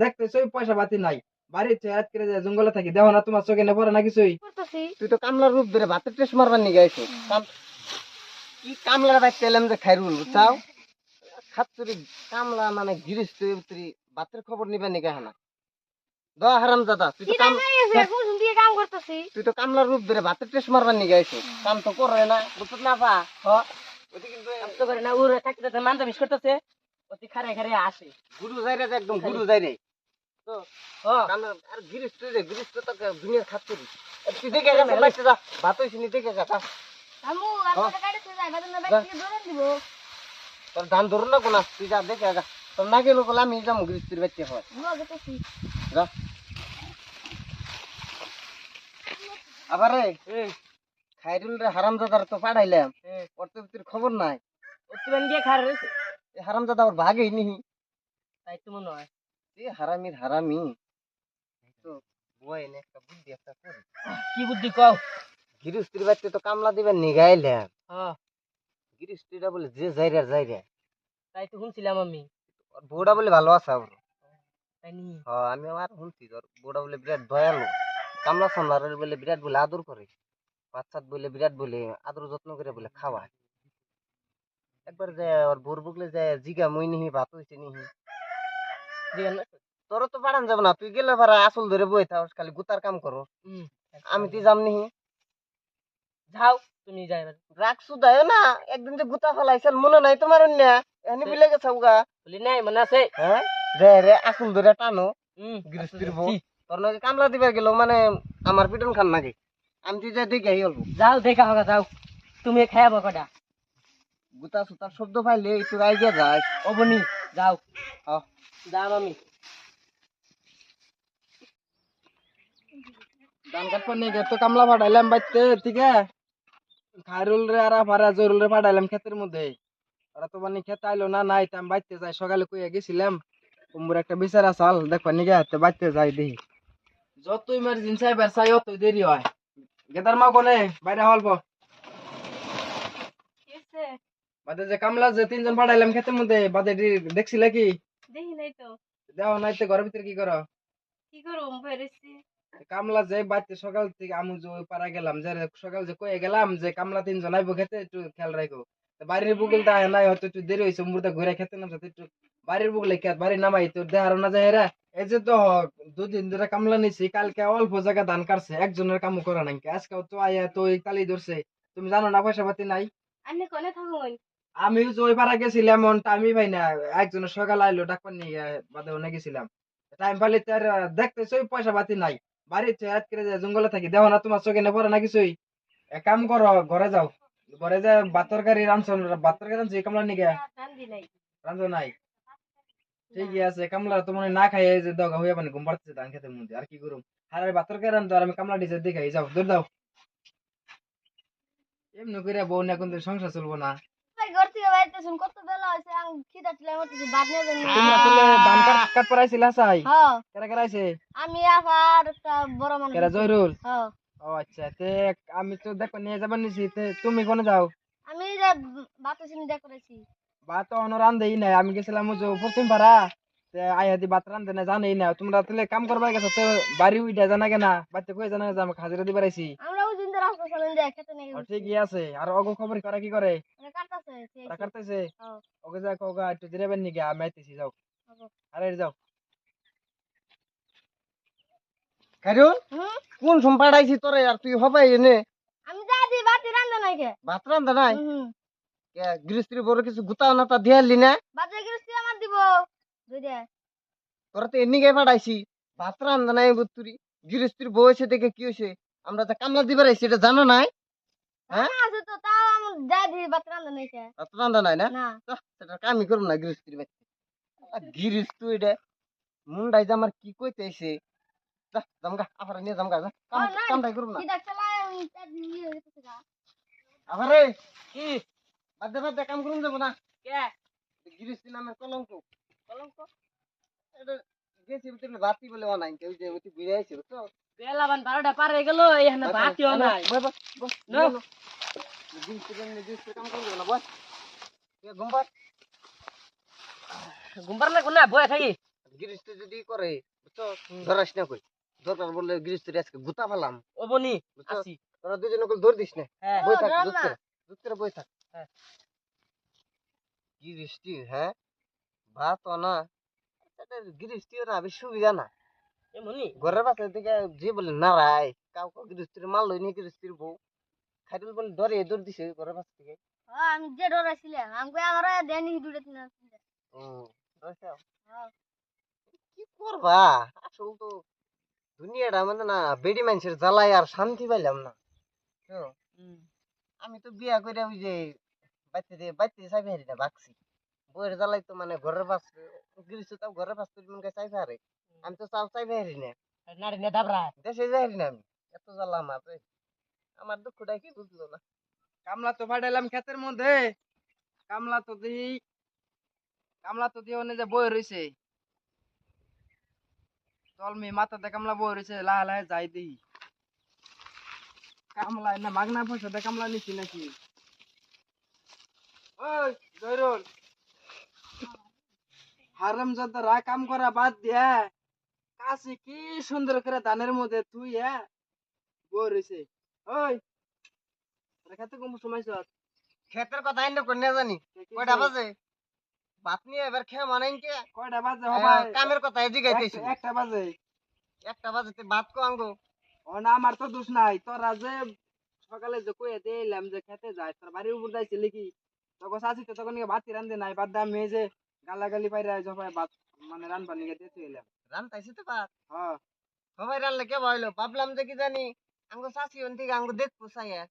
দেখতেছো পয়সা পাতি নাই। বাড়ির চেয়ার করে যায় জঙ্গলে থাকি দেখো না তোমার চোখে না পড়ে না কিছুই? করতেছি। তুই তো কামলার রূপ ধরে ভাতের টেস্ট মারবার নিয়ে গেছো কি কামলার বাইতে এলাম যে খাইরুল চাও খাচ্চুরি কামলা মানে গিরিস তুই তুই ভাতের খবর নিবার নিয়ে হানা। দ হারাম দাদা তুই তো কাম কাম করতেছি। তুই তো কামলার রূপ ধরে ভাতের টেস্ট মারবার নিয়ে গেছো কাম তো করে না বুঝত না পা। হ। ওটি কিন্তু কাম তো করে না ওর থাকতে থাকতে মানতে মিস করতেছে। অতি খারে খারে আসে। গুরু যাই রে একদম গুরু যাই রে তো আর তুই রে গিরিস তো তোকে দুনিয়ার খাচ্চুরি তুই দেখে গেছে বাইতে যা ভাত হইছে নি দেখে গেছে আমু আপনার কাছে যাই না বাইক থেকে দিব। তোর ধান ধরুন না কোনা তুই যা দেখে তোর না গেলো বলে আমি তুই বাইতে হয়। যা। আবার রে খাইরুল রে হারামজাদার তো পাঠাইলাম। ওর তো তোর খবর নাই। দিয়ে খারে রয়েছে এই হারামজাদা ওর ভাগেই তাই তো মনে হয়। এ হারামির হারামি। তো বয় না একটা বুদ্ধি একটা করে। কি বুদ্ধি কও? গিরিস্ত্রী বাড়িতে তো কামলা দিবেন নিগাইলাম হ্যাঁ। গিরিস্ত্রীটা বলে যে যাইরা যাইরা। তাই তো শুনছিলাম আমি। বউটা বলে ভালো আছে ওর তাই নি? হ্যাঁ আমি আমার শুনছি ওর বউটা বলে বিরাট দয়ালু। কামলা সামলার বলে বিরাট বলে আদর করে। বাচ্চাত বলে বিরাট বলে আদর যত্ন করে বলে খাওয়ায়। একবার যে ওর বোর বুকলে যে জিগা মই নিহি ভাত হইছে নিহি। না তোর তো পাঠান যাব না তুই গেলে পারা আসল ধরে বই থাকস খালি গুতার কাম করো আমি তুই যাম নিহি। যাও তুমি যাই। রাগ সুদায় না একদিন যে গুতা ফেলাইছেন মনে নাই তোমার অন্য। এখানে বিলে গেছে উগা বলি নাই মনে আছে? হ্যাঁ? রে রে আসল ধরে টানো। গৃহস্থির বউ তোর নাকি কামলা দিবার গেল মানে আমার পিটন খান নাকি। আমি তুই যা দেখে অল্প। যাও দেখা হোক যাও। তুমি খাইব কটা গুতা সুতার শব্দ পাইলে একটু আইগিয়া যাস অবনি যাও। হ্যাঁ। যাও আমি। ধান কাটবার নিয়ে গিয়ে তো কামলা পাঠাইলাম বাইতে ঠিক আছে খাইরুল রে আর পারা জরুল রে পাঠাইলাম ক্ষেতের মধ্যে। ওরা তো মানে খেতে আইলো না নাই আমি বাইতে যাই। সকালে কইয়া গেছিলাম কুমুর একটা বিচার আসাল দেখবা নিগে হাতে বাইতে যাই দেখি। যত ইমার্জেন্সি আইবার চাই অতই দেরি হয়। গেদার মা কোনে? বাইরে হল্প কিসে বাদে যে কামলা যে তিনজন পাঠাইলাম ক্ষেতের মধ্যে বাদে ডি- দেখছিলে কি? দেখি নাই তো। দেও নাই তো ঘরের ভিতরে কি করো? কি ফেরেছি কামলা যে বাড়িতে সকাল থেকে আমি যে ওই পাড়া গেলাম যে সকাল যে কয়ে গেলাম যে কামলা তিনজন আইবো খেতে একটু খেয়াল রাখো তো বাড়ির বুকুলটা আয় নাই হয়তো একটু দেরি হয়েছে ঘুরে খেতে নামছে একটু বাড়ির বুকলে খেত নামাই তোর দেহারও না যায় হেরা। এই যে তো দুদিন ধরে কামলা নিছি কালকে অল্প জায়গা ধান কাটছে একজনের কাম করে নাই। আজকে তো আয়া তো কালি ধরছে। তুমি জানো না পয়সা পাতি নাই? আপনি কোনে থাকুন। আমি ওই পাড়া গেছিলাম এমন টাইমই পাই না, একজনের সকাল আইলো, ডাক্তার নিয়ে বাদে ওনে গেছিলাম। টাইম পাইলে তার দেখতে দেখতেছো পয়সা পাতি নাই। বাড়ির চেয়ার করে জঙ্গলে থাকি। দেখো না, তোমার চোখে না পড়ে না কিছুই? এক কাম করো, ঘরে যাও। ঘরে যা বাতর গাড়ি রানছো বাতর গাড়ি রানছো কামলা নিগে শান্তি নাই। ঠিকই আছে, কামলা তো হয় না খাই যে দগা হইয়া মানে ঘুম পাড়তেছে ধান খেতে মধ্যে, আর কি করুম? আর ওই বাতর গাড়ি রানতো আর আমি কামলা ডিজে দেখাই, যাও দূর দাও। এমনি করে বউ না কিন্তু সংসার চলবো না। আমি হ্যাঁ। আচ্ছা তে আমি তো দেখো নিয়ে যাবার নিছি তুমি কোনে যাও? আমি যে বাতো চিনি দেখ করেছি বা তো অন্য রান্ধেই নাই আমি গেছিলাম পশ্চিম পাড়া। তে আয়া দি বাত রান্ধে না জানেই না তোমরা তাহলে কাম করবার গেছো তো বাড়ি উইটা জানা কেনা বাড়িতে কই জানা হাজিরা দিবার আইছি। ঠিকই আছে। আর অগো খবর করা কি করে? কাটতেছে। ওকে যা কোগা একটু দিরাবেন নিগে আমি আইতেছি যাও। আরে যাও। খাইরুল কোন তোরে? আর তুই হবাই এনে। আমি যা দি বাতি রান্ধা নাই কে? ভাত রান্ধা নাই? কে বড় কিছু গুতা না তা দিয়ালি না? বাজে গিরস্তি আমার দিব। তোরা তো এমনি গে পাঠাইছি। ভাত রান্ধা নাই বুত্তুরি গৃহস্থির বয়সে দেখে কি হয়েছে আমরা তো কামলা দিবার আইছি এটা জানো নাই? হ্যাঁ? আছে তো তাও আমি যা দি বাতি নাই কে? নাই না? না। তো সেটা কামই করুম না গৃহস্থির বাচ্চা এটা। মুন্ডাই যে আমার কি কইতে আইছে? যা জামগা আবার নিয়ে জামগা যা। নাই। কামটাই করুম না। কি ডাক আবারে কি? বাদে বাদে কাম করুন যাব না। কে? গৃহস্থ নামের কলঙ্ক। কলঙ্ক? এটা গেছি ভিতরে বাতি বলে অনাই কেউ যে ওটি তো বেলা বান বারোটা পার হয়ে গেল এখানে বাতিও নাই। No. ঘুমবার ঘুমবার না কোনা বয়ে থাকি। গৃহস্থ যদি করে বুঝছ? ধরাস না কই। দরকার বললে গৃহস্থ আজকে গুতা ফেলাম। ও বনি আসি। তোরা দুজনে কল ধর দিস না। হ্যাঁ। বই থাক ধরলাম না। করে জুত করে বই থাক। হ্যাঁ। গৃহস্থী হ্যাঁ? ভাত না না বেশি সুবিধা না। ঘরের পাশে থেকে যে বলে নাড়াই কাউকে গৃহস্থীর মাল লই নি গৃহস্থীর বউ। খাইটুল বলে ধরে দৌড় দিছে ঘরের পাশ থেকে। আমি যে ডরাইছিলাম আমাকে আমার দেনি দূরে ও হ্যাঁ। কি করবা? আসল তো দুনিয়াটা মানে না বেডি মানুষের জ্বালায় আর শান্তি পাইলাম না? আমি তো বিয়া করে ওই যে বাইতে দিয়ে বাইতে চাইবে হারি না বাকছি বইয়ের জ্বালাই তো মানে ঘরের পাশ গৃহস্থ তাও ঘরের পাশ তুলি মনে চাইবে হারে। আমি তো চাল হারি না। নাড়ি না দাবরা দেশে যাই না আমি। এত জ্বালা আমার রে। আমার দুঃখটাই কি বুঝলো না। কামলা তো ফাটাইলাম ক্ষেতের মধ্যে। কামলা তো দিই কামলা তো দিয়ে ওনে যে বই রইছে। চল মি মাথাতে কামলা বই রইছে লাহে লাহে যাই দিই কামলা না মাগনা পয়সা দিয়ে কামলা নিছি নাকি? ওই জয়রুল। হারাম রা কাম করা বাদ দিয়া কাছে কি সুন্দর করে ধানের মধ্যে তুই হ্যাঁ? বই রইছে ওই খেতে কম সময় ক্ষেতের কথা আইন করে না জানি। কয়টা বাজে? ভাত নিয়ে এবার খেয়ে মানাই কে? কয়টা বাজে কামের কথা জিগাইতেছি একটা- একটা বাজে। একটা বাজে তুই ভাত কো আঙ্গো। ও না আমার তো দোষ নাই। তোরা যে সকালে যে কয়ে দিলাম যে খেতে যায় তোর বাড়ির উপর যাইছিলি কি তখন চাষি তো তখন ভাত রান্ধে নাই। বাদ দাম মেয়ে যে গালাগালি পাইরা যখন ভাত মানে রান্ধবার নিয়ে দিতে এলাম। রান্তাইছি তো ভাত। হ্যাঁ। সবাই রান্না কে ভাইলো ভাবলাম যে কি জানি আঙ্গো চাষি ওন থেকে আঙ্গো দেখব চাইয়া।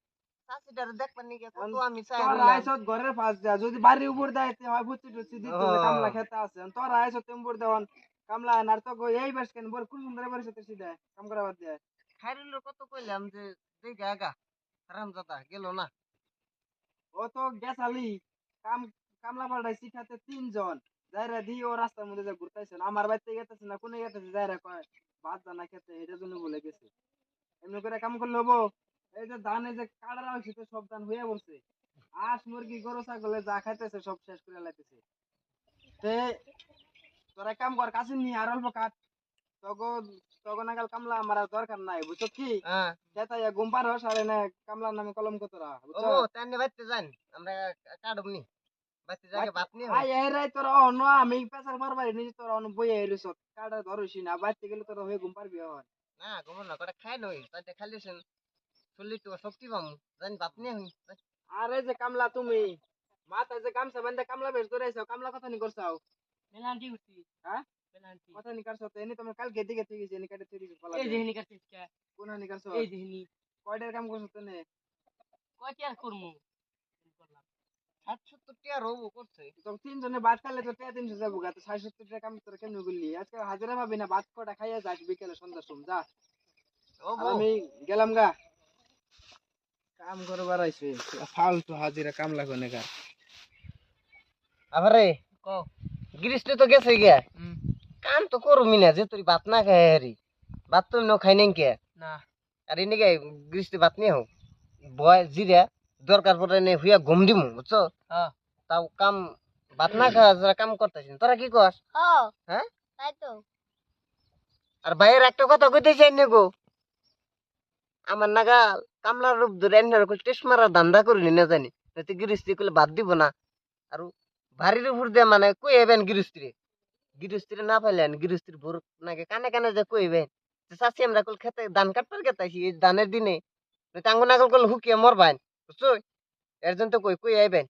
চাষিটারে দেখবার নিকে কত আমি চাই তোরা আইসত ঘরের পাশ যা যদি বাড়ির উপর দাইতে হয় বুঝছি টুচি দিতে কামলা খেতে আছে। তোরা আইসত তেমপুর দেওয়ান কামলা আর তো এই বাস কেন বল খুব সুন্দর বাড়ি সাথে সিধা কাম করা বাদ দেয় খাইরুল কত কইলাম যে দেখে আগা রামজাদা গেল না। ও তো গেছালি কাম কামলা পাল্টাই শিখাতে তিনজন। যাইরা দি ও রাস্তার মধ্যে যা ঘুরতাইছেন আমার বাড়িতে গেতেছে না কোনে গেতেছে যাইরা কয় ভাত জানা খেতে এটার জন্য বলে গেছে এমনি করে কাম করলে হব এই যে ধানে যে রাখছি তো সব ধান হয়ে হাঁস মুরগি গরু ছাগলে যা খাইতেছে সব শেষ করে লাইতেছে তে তোরা কাম কর কাছে নিয়ে আর অল্প কাট তখন নাগাল কামলা আমার দরকার নাই বুঝছ কি হ্যাঁ খেতাইয়া ঘুম পার হস আরে না কামলার নামে কলম কতরা ও তাইনে বাইতে যান আমরা কাটবনি আমি পেছার মারবারি নিজে তোরা অন্য বই এরিস কাটা ধরছি না বাইতে গেলে তোরা হয়ে ঘুম পারবি হন না গোমর না কটা খাই নই তাইতে খালিছেন চল্লি তো শক্তি পামু জানি ভাত নিয়ে হই আরে যে কামলা তুমি মাথা যে গামছা বান্ধে কামলা বেশ ধরে কামলা কথা নি করছাও? মেলান্টি উঠছি। হ্যাঁ? মেলান্টি কথা নি করছ তো এনে তুমি কালকে দিকে থেকে গেছি এনে কাটে থেকে পালা এই যেহিনি কাছে কোন হানি করছ? এই যেহিনি কয়টার কাম করছ তো নে কয়টি আর করমু? ষাট সত্তর টিয়া রবু করছে। তো তিনজনে ভাত খাইলে তো টাকা তিনশো যাব গা তো ষাট সত্তর টাকা কাম তোরা কেমন করলি আজকে হাজারে ভাবি না ভাত কটা খাইয়া যাস বিকেলে সন্ধ্যার সময় যা। আমি গেলাম গা। কাম করবার আইছে। ফালতু হাজিরা কামলা কোনে গা। আবারে তো গেছে গিয়া। কাম তো করবি না যে তুই ভাত না খাই হারি। ভাত তো ন খাই নাই কে। না। আর এনে গে গৃষ্টি ভাত নিয়ে হোক বয় জিরা দরকার পড়ে নে হুইয়া ঘুম দিমু বুঝছ? হ্যাঁ। তাও কাম ভাত না খাওয়া যারা কাম করতেছিস তোরা কি কর? ও হ্যাঁ? তাই তো। আর বাইরের একটা কথা কইতে চাই নে গো। আমার নাগা কামলার রূপ ধরে এনার কল টেস্ট মারার ধান্দা করিনি না জানি। নয়তো গৃহস্থী করলে বাদ দিব না। আর ভারীর উপর দিয়ে মানে কই এবেন গৃহস্থী গৃহস্থী না পাইলেন গৃহস্থীর ভোর নাকি কানে কানে যে কইবেন চাষি আমরা কল খেতে ধান কাটবার গেতাইছি এই ধানের দিনে। নয়তো আঙ্গুন আগল কল হুকিয়ে মরবাইন। বুঝছ? এর জন্য তো কই কই আইবেন?